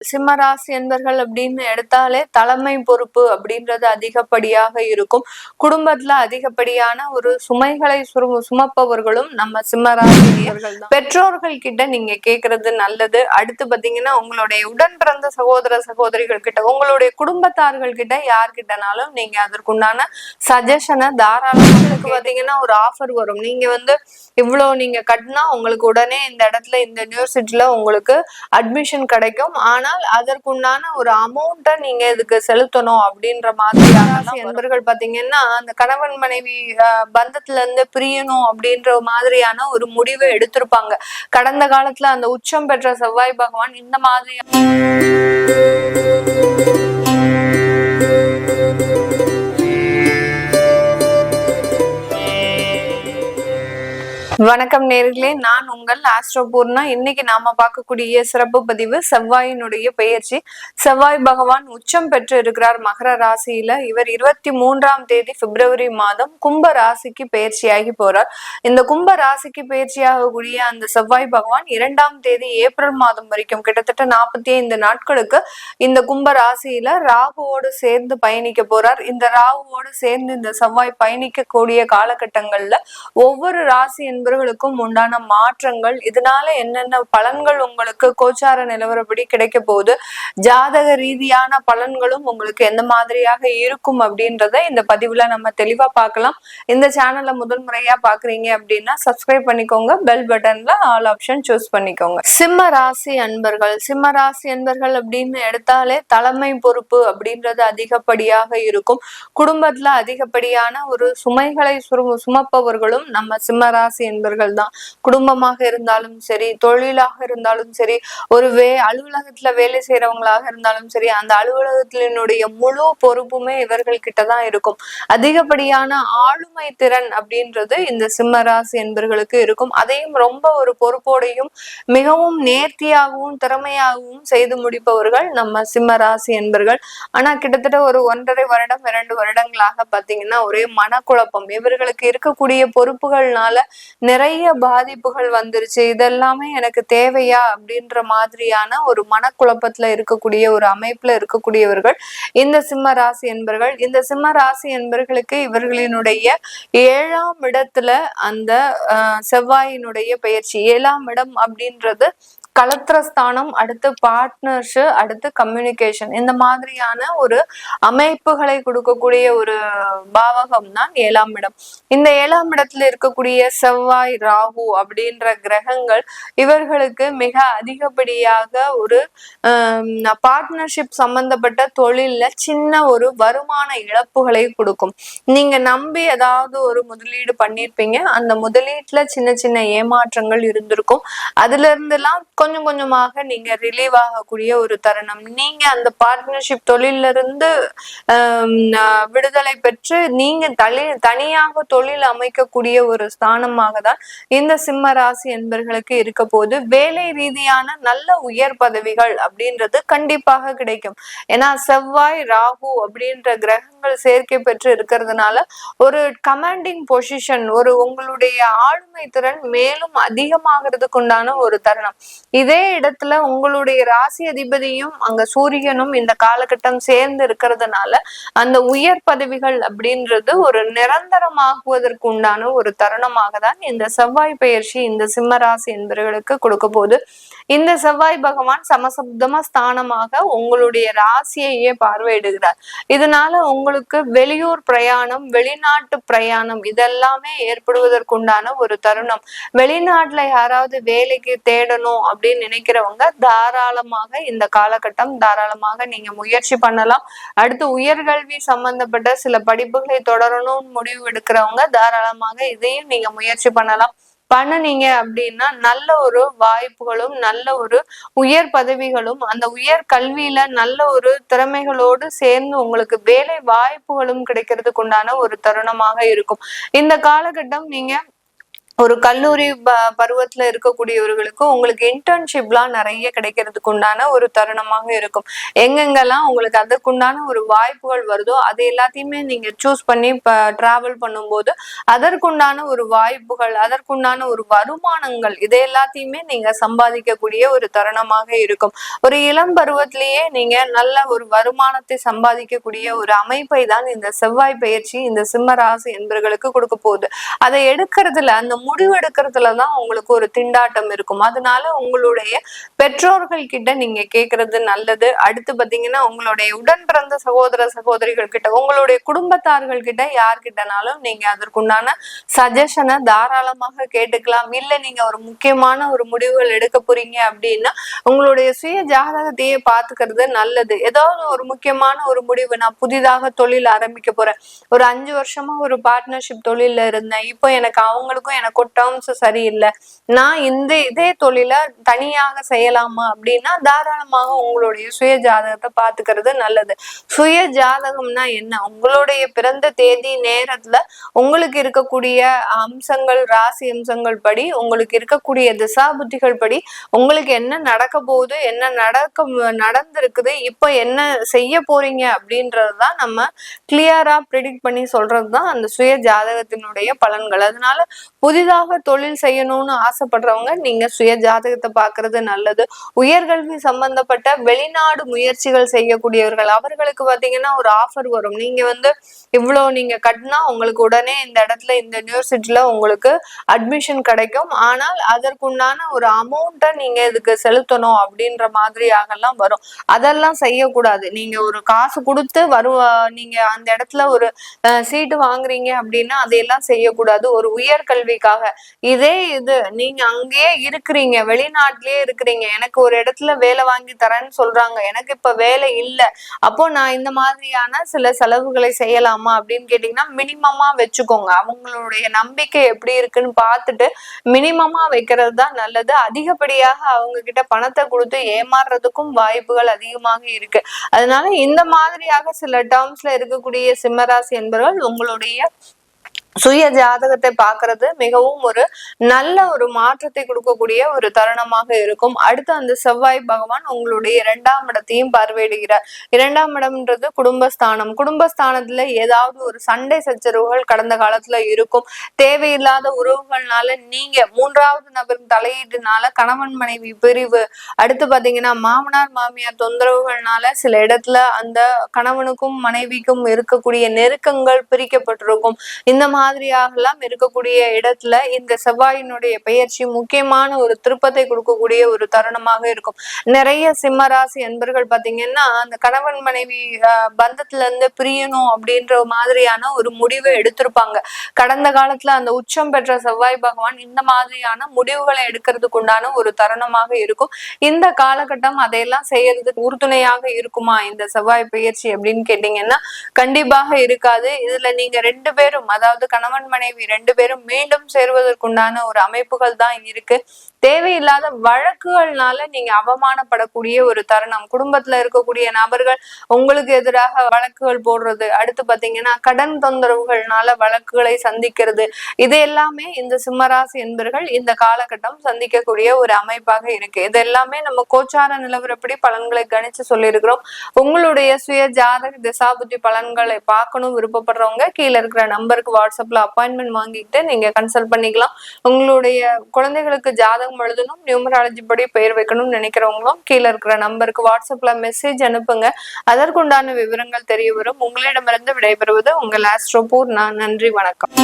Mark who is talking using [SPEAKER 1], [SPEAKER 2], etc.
[SPEAKER 1] சிம்மராசி என்பர்கள் அப்படின்னு எடுத்தாலே தலைமை பொறுப்பு அப்படின்றது அதிகப்படியாக இருக்கும். குடும்பத்துல அதிகப்படியான ஒரு சுமைகளை சுமப்பவர்களும் நம்ம சிம்மராசினியர்கள் பெற்றோர்கள் கிட்ட நீங்க கேக்குறது நல்லது. அடுத்து பாத்தீங்கன்னா உங்களுடைய உடன் பிறந்த சகோதர சகோதரிகள் கிட்ட உங்களுடைய குடும்பத்தார்கள் கிட்ட யார்கிட்டனாலும் நீங்க அதற்குண்டான சஜஷனை தாராளமாக பாத்தீங்கன்னா ஒரு ஆஃபர் வரும். நீங்க வந்து இவ்வளவு நீங்க கட்டினா உங்களுக்கு உடனே இந்த இடத்துல இந்த யூனிவர்சிட்டியில உங்களுக்கு அட்மிஷன் கிடைக்கும். ஆனா ஆனால் அதற்குண்டான ஒரு அமௌண்ட்டை நீங்க இதுக்கு செலுத்தணும் அப்படின்ற மாதிரியான நண்பர்கள் பாத்தீங்கன்னா அந்த கணவன் மனைவி பந்தத்துல இருந்து பிரியணும் அப்படின்ற மாதிரியான ஒரு முடிவை எடுத்திருப்பாங்க. கடந்த காலத்துல அந்த உச்சம் பெற்ற செவ்வாய் பகவான் இந்த மாதிரி வணக்கம் நேர்களே. நான் உங்கள் ஆஸ்ட்ரோபூர்ணா இன்னைக்கு நாம பார்க்கக்கூடிய சிறப்பு பதிவு செவ்வாயினுடைய பெயர்ச்சி. செவ்வாய் பகவான் உச்சம் பெற்று இருக்கிறார் மகர ராசியில. இவர் இருபத்தி மூன்றாம் தேதி பிப்ரவரி மாதம் கும்ப ராசிக்கு பயிற்சியாகி போறார். இந்த கும்ப ராசிக்கு பயிற்சியாகக்கூடிய அந்த செவ்வாய் பகவான் இரண்டாம் தேதி ஏப்ரல் மாதம் வரைக்கும் கிட்டத்தட்ட நாற்பத்தி ஐந்து நாட்களுக்கு இந்த கும்ப ராசியில ராகுவோடு சேர்ந்து பயணிக்க போறார். இந்த ராகுவோடு சேர்ந்து இந்த செவ்வாய் பயணிக்கக்கூடிய காலகட்டங்கள்ல ஒவ்வொரு ராசி என்பது நபர்களுக்கும் உண்டான மாற்றங்கள். இதனால என்னென்ன பலன்கள் உங்களுக்கு கோச்சார நிலவரப்படி கிடைக்க போகுது? ஜாதக ரீதியான பலன்களும் உங்களுக்கு எந்த மாதிரியாக இருக்கும் அப்படின்றத இந்த பதிவுல நம்ம தெளிவா பார்க்கலாம். இந்த சேனல்ல முதல் முறையா பாக்குறீங்க அப்படின்னா சப்ஸ்கிரைப் பண்ணிக்கோங்க. பெல் பட்டன்ல ஆல் ஆப்ஷன் சூஸ் பண்ணிக்கோங்க. சிம்ம ராசி அன்பர்கள். சிம்ம ராசி அன்பர்கள் அப்படின்னு எடுத்தாலே தலைமை பொறுப்பு அப்படின்றது அதிகப்படியாக இருக்கும். குடும்பத்துல அதிகப்படியான ஒரு சுமைகளை சுமப்பவர்களும் நம்ம சிம்ம ராசி நண்பர்கள் தான் குடும்பமாக இருந்தாலும் சரி தொழிலாக இருந்தாலும் சரி ஒரு வே அலுவலகத்துல வேலை செய்யறவங்களாக இருந்தாலும் சரி அந்த அலுவலகத்தினுடைய முழு பொறுப்புமே இவர்கள் கிட்டதான் இருக்கும். அதிகப்படியான ஆளுமை திறன் அப்படின்றது இந்த சிம்மராசி என்பர்களுக்கு இருக்கும். அதையும் ரொம்ப ஒரு பொறுப்போடையும் மிகவும் நேர்த்தியாகவும் திறமையாகவும் செய்து முடிப்பவர்கள் நம்ம சிம்மராசி என்பர்கள். ஆனா கிட்டத்தட்ட ஒரு ஒன்றரை வருடம் இரண்டு வருடங்களாக பாத்தீங்கன்னா ஒரே மனக்குழப்பம். இவர்களுக்கு இருக்கக்கூடிய பொறுப்புகள்னால நிறைய பாதிப்புகள் வந்துருச்சு. இதெல்லாமே எனக்கு தேவையா? அப்படின்ற மாதிரியான ஒரு மனக்குழப்பத்துல இருக்கக்கூடிய ஒரு அமைப்புல இருக்கக்கூடியவர்கள் இந்த சிம்ம ராசி என்பர்கள் இந்த சிம்ம ராசி என்பர்களுக்கு இவர்களினுடைய ஏழாம் இடத்துல அந்த செவ்வாயினுடைய பயிற்சி ஏழாம் இடம் அப்படின்றது கலத்திரஸ்தானம் அடுத்து பார்ட்னர்ஸ் அடுத்து கம்யூனிகேஷன் இந்த மாதிரியான ஒரு அமைப்புகளை கொடுக்கக்கூடிய ஒரு பாவகம் தான் ஏழாம் இடம். இந்த ஏழாம் இடத்துல இருக்கக்கூடிய செவ்வாய் ராகு அப்படின்ற கிரகங்கள் இவர்களுக்கு மிக அதிகப்படியாக ஒரு பார்ட்னர்ஷிப் சம்பந்தப்பட்ட தொழில்ல சின்ன ஒரு வருமான இழப்புகளை கொடுக்கும். நீங்க நம்பி ஏதாவது ஒரு முதலீடு பண்ணிருப்பீங்க. அந்த முதலீட்டுல சின்ன சின்ன ஏமாற்றங்கள் இருந்திருக்கும். அதுல இருந்தெல்லாம் கொஞ்சம் கொஞ்சமாக நீங்க ரிலீவ் ஆகக்கூடிய ஒரு தருணம். நீங்க அந்த பார்ட்னர்ஷிப் தொழில இருந்து விடுதலை பெற்று நீங்க தனி தனியாக தொழில் அமைக்கக்கூடிய ஒரு ஸ்தானமாக தான் இந்த சிம்ம ராசி என்பர்களுக்கு இருக்க போது வேலை ரீதியான நல்ல உயர் பதவிகள் அப்படின்றது கண்டிப்பாக கிடைக்கும். ஏன்னா செவ்வாய் ராகு அப்படின்ற கிரகங்கள் சேர்க்கை பெற்று இருக்கிறதுனால ஒரு கமாண்டிங் பொசிஷன் ஒரு உங்களுடைய ஆளுமை திறன் மேலும் அதிகமாகிறதுக்கு உண்டான ஒரு தருணம். இதே இடத்துல உங்களுடைய ராசி அதிபதியும் அங்க சூரியனும் இந்த காலகட்டம் சேர்ந்து இருக்கிறதுனால அந்த உயர் பதவிகள் அப்படின்றது ஒரு நிரந்தரமாகுவதற்கு உண்டான ஒரு தருணமாக தான் இந்த செவ்வாய் பெயர்ச்சி இந்த சிம்ம ராசி என்பவர்களுக்கு கொடுக்க போது இந்த செவ்வாய் பகவான் சமசப்தம ஸ்தானமாக உங்களுடைய ராசியையே பார்வையிடுகிறார். இதனால உங்களுக்கு வெளியூர் பிரயாணம் வெளிநாட்டு பிரயாணம் இதெல்லாமே ஏற்படுவதற்குண்டான ஒரு தருணம். வெளிநாட்டுல யாராவது வேலைக்கு தேடணும் அப்படின்னு நினைக்கிறவங்க தாராளமாக இந்த காலகட்டம் தாராளமாக நீங்க முயற்சி பண்ணலாம். அடுத்து உயர்கல்வி சம்பந்தப்பட்ட சில படிப்புகளை தொடரணும்னு முடிவு எடுக்கிறவங்க தாராளமாக இதையும் நீங்க முயற்சி பண்ணலாம். பண்ணுனீங்க அப்படின்னா நல்ல ஒரு வாய்ப்புகளும் நல்ல ஒரு உயர் பதவிகளும் அந்த உயர் கல்வியில நல்ல ஒரு திறமைகளோடு சேர்ந்து உங்களுக்கு வேலை வாய்ப்புகளும் கிடைக்கிறதுக்கு உண்டான ஒரு தருணமாக இருக்கும். இந்த காலகட்டம் நீங்க ஒரு கல்லூரி ப பருவத்துல இருக்கக்கூடியவர்களுக்கு உங்களுக்கு இன்டர்ன்ஷிப்லாம் நிறைய கிடைக்கிறதுக்கு உண்டான ஒரு தருணமாக இருக்கும். எங்கெங்கெல்லாம் உங்களுக்கு அதற்குண்டான ஒரு வாய்ப்புகள் வருதோ அது எல்லாத்தையுமே நீங்க சூஸ் பண்ணி டிராவல் பண்ணும்போது அதற்குண்டான ஒரு வாய்ப்புகள் அதற்குண்டான ஒரு வருமானங்கள் இதை எல்லாத்தையுமே நீங்க சம்பாதிக்கக்கூடிய ஒரு தருணமாக இருக்கும். ஒரு இளம் பருவத்திலேயே நீங்க நல்ல ஒரு வருமானத்தை சம்பாதிக்கக்கூடிய ஒரு அமைப்பை தான் இந்த செவ்வாய் பயிற்சி இந்த சிம்ம ராசி என்பவர்களுக்கு கொடுக்க போகுது. அதை எடுக்கிறதுல அந்த முடிவு எடுக்கிறதுலதான் உங்களுக்கு ஒரு திண்டாட்டம் இருக்கும். அதனால உங்களுடைய பெற்றோர்கள் கிட்ட நீங்க கேக்குறது நல்லது. அடுத்து பாத்தீங்கன்னா உங்களுடைய உடன் பிறந்த சகோதர சகோதரிகள் கிட்ட உங்களுடைய குடும்பத்தார்கள் கிட்ட யார்கிட்டனாலும் நீங்க அதற்குண்டான சஜஷனை தாராளமாக கேட்டுக்கலாம். இல்ல நீங்க ஒரு முக்கியமான ஒரு முடிவுகள் எடுக்க போறீங்க அப்படின்னா உங்களுடைய சுய ஜாதகத்தையே பாத்துக்கிறது நல்லது. ஏதாவது ஒரு முக்கியமான ஒரு முடிவு நான் புதிதாக தொழில் ஆரம்பிக்க போறேன். ஒரு அஞ்சு வருஷமா ஒரு பார்ட்னர்ஷிப் தொழில இருந்தேன். இப்போ எனக்கு அவங்களுக்கும் எனக்கு எனக்கும் டேர்ம்ஸ் சரியில்லை. நான் இந்த இதே தொழில தனியாக செய்யலாமா அப்படின்னா தாராளமாக உங்களுடைய சுய ஜாதகத்தை பார்த்துக்கிறது நல்லது. சுய ஜாதகம்னா என்ன? உங்களுடைய பிறந்த தேதி நேரத்துல உங்களுக்கு இருக்கக்கூடிய அம்சங்கள் ராசி அம்சங்கள் படி உங்களுக்கு இருக்கக்கூடிய திசா புத்திகள் படி உங்களுக்கு என்ன நடக்க போகுது என்ன நடக்க நடந்திருக்குது இப்போ என்ன செய்ய போறீங்க அப்படின்றதுதான் நம்ம கிளியரா ப்ரிடிக்ட் பண்ணி சொல்றது தான் அந்த சுய ஜாதகத்தினுடைய பலன்கள். அதனால புதிதாக தொழில் செய்யணும்னு ஆசைப்படுறவங்க நீங்க சுய ஜாதகத்தை பாக்குறது நல்லது. உயர்கல்வி சம்பந்தப்பட்ட வெளிநாடு முயற்சிகள் செய்யக்கூடியவர்கள் அவர்களுக்கு பாத்தீங்கன்னா ஒரு ஆஃபர் வரும். நீங்க வந்து இவ்வளவு நீங்க கட்டினா உங்களுக்கு உடனே இந்த இடத்துல இந்த யூனிவர்சிட்டியில உங்களுக்கு அட்மிஷன் கிடைக்கும். ஆனால் அதற்குண்டான ஒரு அமௌண்ட்டை நீங்க இதுக்கு செலுத்தணும் அப்படின்ற மாதிரியாகலாம் வரும். அதெல்லாம் செய்யக்கூடாது. நீங்க ஒரு காசு கொடுத்து வருவ நீங்க அந்த இடத்துல ஒரு சீட்டு வாங்குறீங்க அப்படின்னா அதையெல்லாம் செய்யக்கூடாது. ஒரு உயர்கல்விக்காக இதே இது நீங்க அங்கேயே இருக்கிறீங்க வெளிநாட்டிலேயே இருக்கிறீங்க எனக்கு ஒரு இடத்துல வேலை வாங்கி தரேன்னு சொல்றாங்க எனக்கு இப்ப வேலை இல்லை அப்போ நான் இந்த மாதிரியான சில செலவுகளை செய்யலாமா அப்படின்னு கேட்டீங்கன்னா மினிமமா வச்சுக்கோங்க. அவங்களுடைய நம்பிக்கை எப்படி இருக்குன்னு பார்த்துட்டு மினிமமா வைக்கிறது தான் நல்லது. அதிகப்படியாக அவங்க கிட்ட பணத்தை கொடுத்து ஏமாறுறதுக்கும் வாய்ப்புகள் அதிகமாக இருக்கு. அதனால இந்த மாதிரியாக சில டேர்ம்ஸ்ல இருக்கக்கூடிய சிம்மராசி என்பவர்கள் உங்களுடைய சுய ஜாதகத்தை பார்க்கறது மிகவும் ஒரு நல்ல ஒரு மாற்றத்தை கொடுக்கக்கூடிய ஒரு தருணமாக இருக்கும். அடுத்து அந்த செவ்வாய் பகவான் உங்களுடைய இரண்டாம் இடத்தையும் பார்வையிடுகிறார். இரண்டாம் இடம்ன்றது குடும்பஸ்தானம். குடும்பஸ்தானத்துல ஏதாவது ஒரு சண்டை சச்சரவுகள் கடந்த காலத்துல இருக்கும். தேவையில்லாத உறவுகள்னால நீங்க மூன்றாவது நபரின் தலையீட்டுனால கணவன் மனைவி பிரிவு. அடுத்து பாத்தீங்கன்னா மாமனார் மாமியார் தொந்தரவுகள்னால சில இடத்துல அந்த கணவனுக்கும் மனைவிக்கும் இருக்கக்கூடிய நெருக்கங்கள் பிரிக்கப்பட்டிருக்கும். இந்த மாதிரி மாதிரியாகலாம் இருக்கக்கூடிய இடத்துல இந்த செவ்வாயினுடைய பெயர்ச்சி முக்கியமான ஒரு திருப்பத்தை கொடுக்கக்கூடிய ஒரு தருணமாக இருக்கும். நிறைய சிம்மராசி அன்பர்கள் பாத்தீங்கன்னா அந்த கணவன் மனைவி பந்தத்துல இருந்து பிரியணும் அப்படின்ற மாதிரியான ஒரு முடிவை எடுத்திருப்பாங்க. கடந்த காலத்துல அந்த உச்சம் பெற்ற செவ்வாய் பகவான் இந்த மாதிரியான முடிவுகளை எடுக்கிறதுக்கு உண்டான ஒரு தருணமாக இருக்கும். இந்த காலகட்டம் அதையெல்லாம் செய்யறதுக்கு உறுதுணையாக இருக்குமா இந்த செவ்வாய் பயிற்சி அப்படின்னு கேட்டீங்கன்னா கண்டிப்பாக இருக்காது. இதுல நீங்க ரெண்டு பேரும் அதாவது கணவன் மனைவி ரெண்டு பேரும் மீண்டும் சேருவதற்குண்டான ஒரு அமைப்புகள் தான் இருக்கு. தேவையில்லாத வழக்குகள்னால நீங்க அவமானப்படக்கூடிய ஒரு தருணம். குடும்பத்துல இருக்கக்கூடிய நபர்கள் உங்களுக்கு எதிராக வழக்குகள் போடுறது. அடுத்து பாத்தீங்கன்னா கடன் தொந்தரவுகள்னால வழக்குகளை சந்திக்கிறது. இது எல்லாமே இந்த சிம்மராசி என்பர்கள் இந்த காலகட்டம் சந்திக்கக்கூடிய ஒரு அமைப்பாக இருக்கு. இது எல்லாமே நம்ம கோச்சார நிலவரப்படி பலன்களை கணிச்சு சொல்லியிருக்கிறோம். உங்களுடைய சுய ஜாதக திசாபுத்தி பலன்களை பார்க்கணும் விருப்பப்படுறவங்க கீழே இருக்கிற நம்பருக்கு வாட்ஸ்அப்ல அப்பாயின்மெண்ட் வாங்கிட்டு நீங்க கன்சல்ட் பண்ணிக்கலாம். உங்களுடைய குழந்தைகளுக்கு ஜாதக ஜாதகம் எழுதணும் நியூமராலஜி படி பெயர் வைக்கணும்னு நினைக்கிறவங்களும் கீழே இருக்கிற நம்பருக்கு வாட்ஸ்அப்ல மெசேஜ் அனுப்புங்க. அதற்குண்டான விவரங்கள் தெரிய வரும். உங்களிடமிருந்து விடைபெறுவது உங்கள் ஆஸ்ட்ரோபூர் நான் நன்றி வணக்கம்.